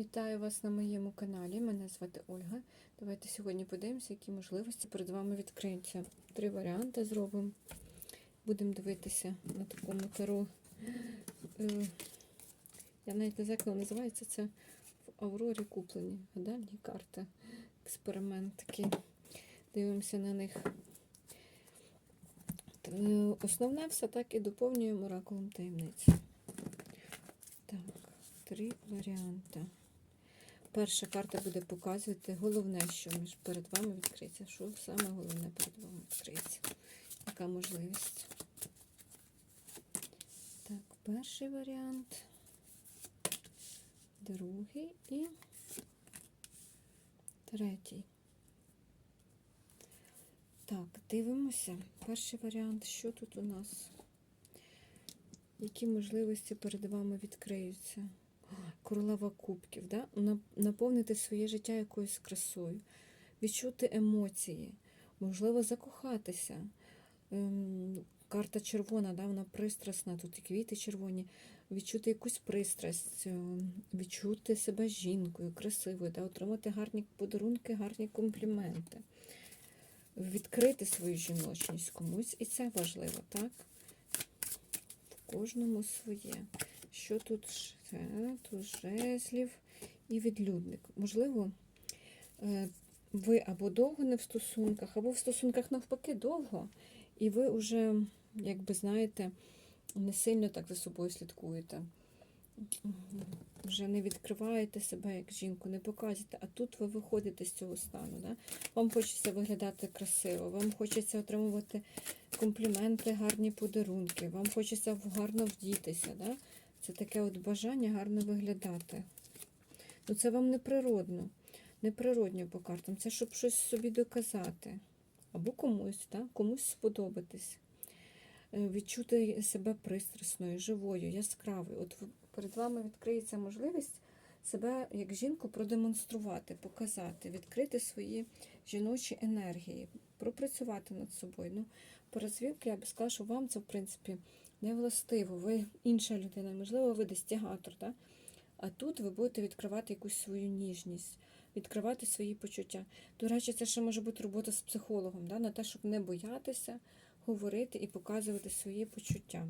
Вітаю вас на моєму каналі. Мене звати Ольга. Давайте сьогодні подивимося, які можливості перед вами відкриються. Три варіанти зробимо. Будемо дивитися на такому таро. Е, Я навіть не знаю, як називається. Це в Аврорі куплені гадальні карти. Експеримент такий. Дивимося на них. Е, Основне все так і доповнюємо оракулом таємниці. Так, три варіанти. Перша карта буде показувати головне, що між перед вами відкриється. Що саме головне перед вами відкриється? Яка можливість? Так, перший варіант, другий і третій. Так, дивимося. Перший варіант, що тут у нас? Які можливості перед вами відкриються? Королева кубків, да? Наповнити своє життя якоюсь красою, відчути емоції, можливо, закохатися. Ем, Карта червона, да? вона пристрасна, тут і квіти червоні, відчути якусь пристрасть, ем, відчути себе жінкою, красивою, да? отримати гарні подарунки, гарні компліменти, відкрити свою жіночність комусь, і це важливо, так? В кожному своє. Що тут ще? Тут жезлів і відлюдник. Можливо, е, ви або довго не в стосунках, або в стосунках навпаки довго, і ви вже, як би знаєте, не сильно так за собою слідкуєте. Вже не відкриваєте себе як жінку, не показуєте, а тут ви виходите з цього стану. Да? Вам хочеться виглядати красиво, вам хочеться отримувати компліменти, гарні подарунки, вам хочеться гарно вдітися. Да? Це таке от бажання гарно виглядати. Ну це вам неприродно. Неприродньо по картам. Це щоб щось собі доказати. Або комусь, да? комусь сподобатись. Е, Відчути себе пристрасною, живою, яскравою. От перед вами відкриється можливість себе як жінку продемонструвати, показати, відкрити свої жіночі енергії, пропрацювати над собою. Ну, по розвідки я би сказала, що вам це, в принципі, не властиво. Ви інша людина, можливо, ви дистягатор, да? а тут ви будете відкривати якусь свою ніжність, відкривати свої почуття. До речі, це ще може бути робота з психологом, да? на те, щоб не боятися говорити і показувати свої почуття.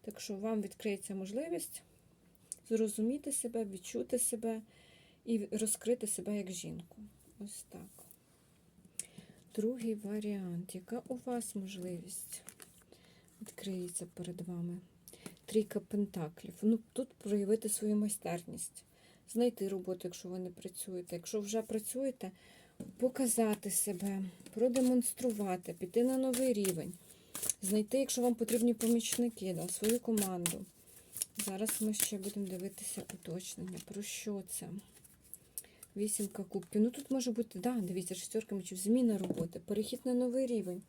Так що вам відкриється можливість зрозуміти себе, відчути себе і розкрити себе як жінку. Ось так. Другий варіант. Яка у вас можливість відкриється перед вами? Трійка пентаклів. Ну, тут проявити свою майстерність, знайти роботу, якщо ви не працюєте. Якщо вже працюєте, показати себе, продемонструвати, піти на новий рівень, знайти, якщо вам потрібні помічники, да, свою команду. Зараз ми ще будемо дивитися уточнення. Про що це? Вісімка кубків. Ну тут може бути, да, дивіться, шестерка мечів, зміна роботи, перехід на новий рівень.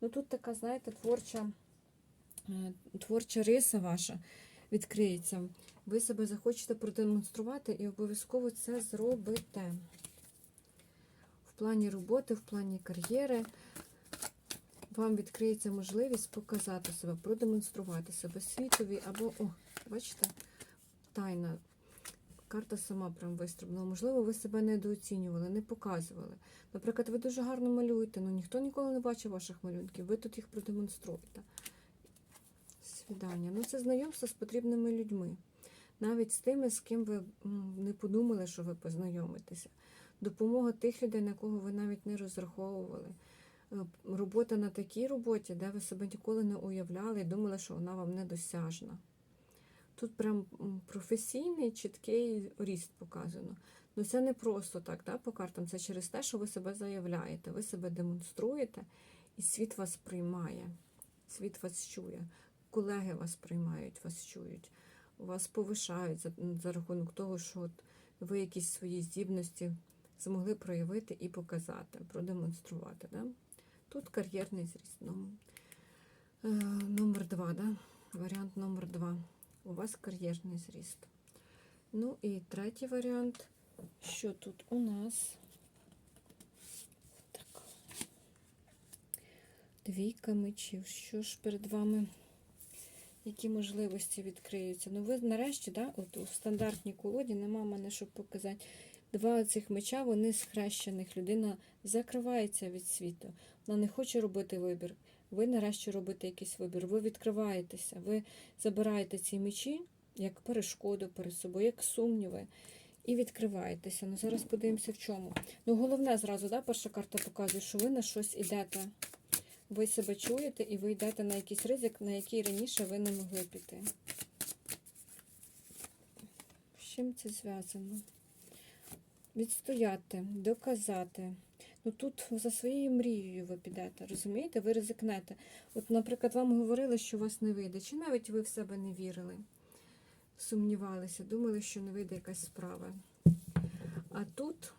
Ну тут така, знаєте, творча, творча риса ваша відкриється. Ви себе захочете продемонструвати і обов'язково це зробите. В плані роботи, в плані кар'єри вам відкриється можливість показати себе, продемонструвати себе світові або, о, бачите, тайна. Карта сама прям вистрибнула. Можливо, ви себе недооцінювали, не показували. Наприклад, ви дуже гарно малюєте, але ніхто ніколи не бачив ваших малюнків, ви тут їх продемонструєте. Свідання. Ну, це знайомство з потрібними людьми. Навіть з тими, з ким ви не подумали, що ви познайомитеся. Допомога тих людей, на кого ви навіть не розраховували. Е, Робота на такій роботі, де ви себе ніколи не уявляли і думали, що вона вам недосяжна. Тут прям професійний, чіткий ріст показано. Ну це не просто так, да, по картам, це через те, що ви себе заявляєте, ви себе демонструєте, і світ вас приймає, світ вас чує, колеги вас приймають, вас чують, вас повишають за, за рахунок того, що от ви якісь свої здібності змогли проявити і показати, продемонструвати. Да? Тут кар'єрний зріст. Ну, е, номер два, да? варіант номер два. У вас кар'єрний зріст. Ну і третій варіант. Що тут у нас? Двійка мечів. Що ж перед вами? Які можливості відкриються. Ну, ви нарешті, да, от у стандартній колоді нема мене, щоб показати. Два цих меча, вони схрещених. Людина закривається від світу. Вона не хоче робити вибір. Ви нарешті робите якийсь вибір. Ви відкриваєтеся, ви забираєте ці мечі як перешкоду перед собою, як сумніви. І відкриваєтеся. Ну зараз подивимося в чому. Ну, головне зразу, да, перша карта показує, що ви на щось ідете. Ви себе чуєте і ви йдете на якийсь ризик, на який раніше ви не могли піти. З чим це зв'язано? Відстояти, доказати. Ну тут за своєю мрією ви підете, розумієте? Ви ризикнете. От, наприклад, вам говорили, що у вас не вийде, чи навіть ви в себе не вірили, сумнівалися, думали, що не вийде якась справа. А тут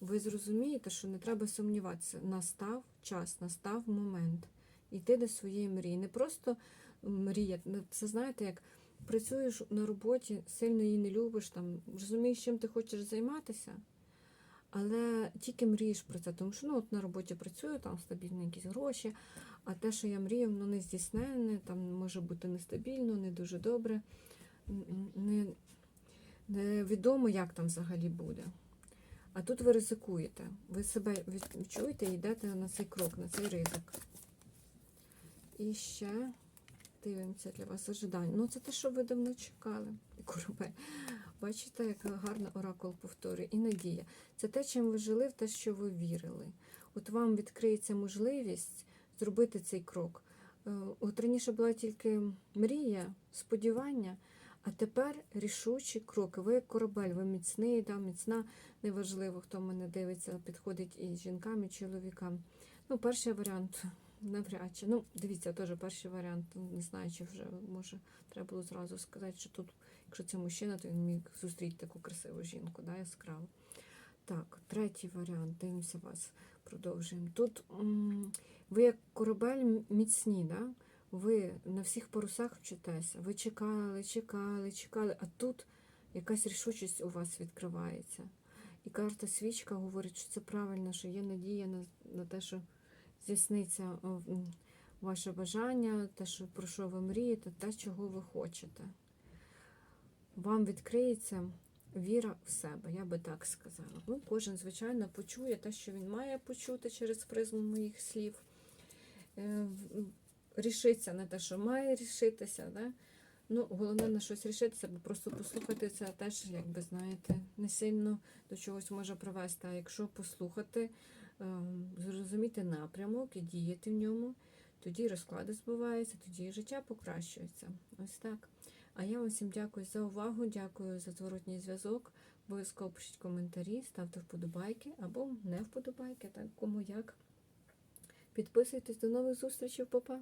ви зрозумієте, що не треба сумніватися. Настав час, настав момент йти до своєї мрії. Не просто мріяти. Це знаєте, як працюєш на роботі, сильно її не любиш, там, розумієш, чим ти хочеш займатися, але тільки мрієш про це. Тому що ну, от на роботі працюю, там стабільні якісь гроші, а те, що я мрію, воно не здійснене, там може бути нестабільно, не дуже добре, не, невідомо, як там взагалі буде. А тут ви ризикуєте. Ви себе відчуєте і йдете на цей крок, на цей ризик. І ще дивимося для вас ожидання. Ну, це те, що ви давно чекали. Корабель. Бачите, як гарно оракул повторює. І надія. Це те, чим ви жили, в те, що ви вірили. От вам відкриється можливість зробити цей крок. Е, От раніше була тільки мрія, сподівання, а тепер рішучі кроки. Ви як корабель, ви міцний, да, міцна, неважливо, хто мене дивиться, підходить і жінкам, і чоловікам. Ну, перший варіант навряд чи. Ну, дивіться, теж перший варіант. Не знаю, чи вже може треба було зразу сказати, що тут, якщо це мужчина, то він міг зустріти таку красиву жінку, да, яскраву. Так, третій варіант, дивимося вас, продовжуємо. Тут м, ви як корабель міцні, да? Ви на всіх парусах вчитеся. Ви чекали, чекали, чекали, а тут якась рішучість у вас відкривається. І карта свічка говорить, що це правильно, що є надія на, на те, що здійсниться ваше бажання, те, що, про що ви мрієте, те, чого ви хочете. Вам відкриється віра в себе, я би так сказала. Ну, кожен, звичайно, почує те, що він має почути через призму моїх слів. Рішиться на те, що має рішитися. Да? Ну, головне на щось рішитися, бо просто послухати це теж, якби знаєте, не сильно до чогось може привести. А якщо послухати, ем, зрозуміти напрямок і діяти в ньому, тоді розклади збуваються, тоді життя покращується. Ось так. А я вам всім дякую за увагу, дякую за зворотній зв'язок. Обов'язково пишіть коментарі, ставте вподобайки або не вподобайки, так кому як. Підписуйтесь до нових зустрічей, Па-па!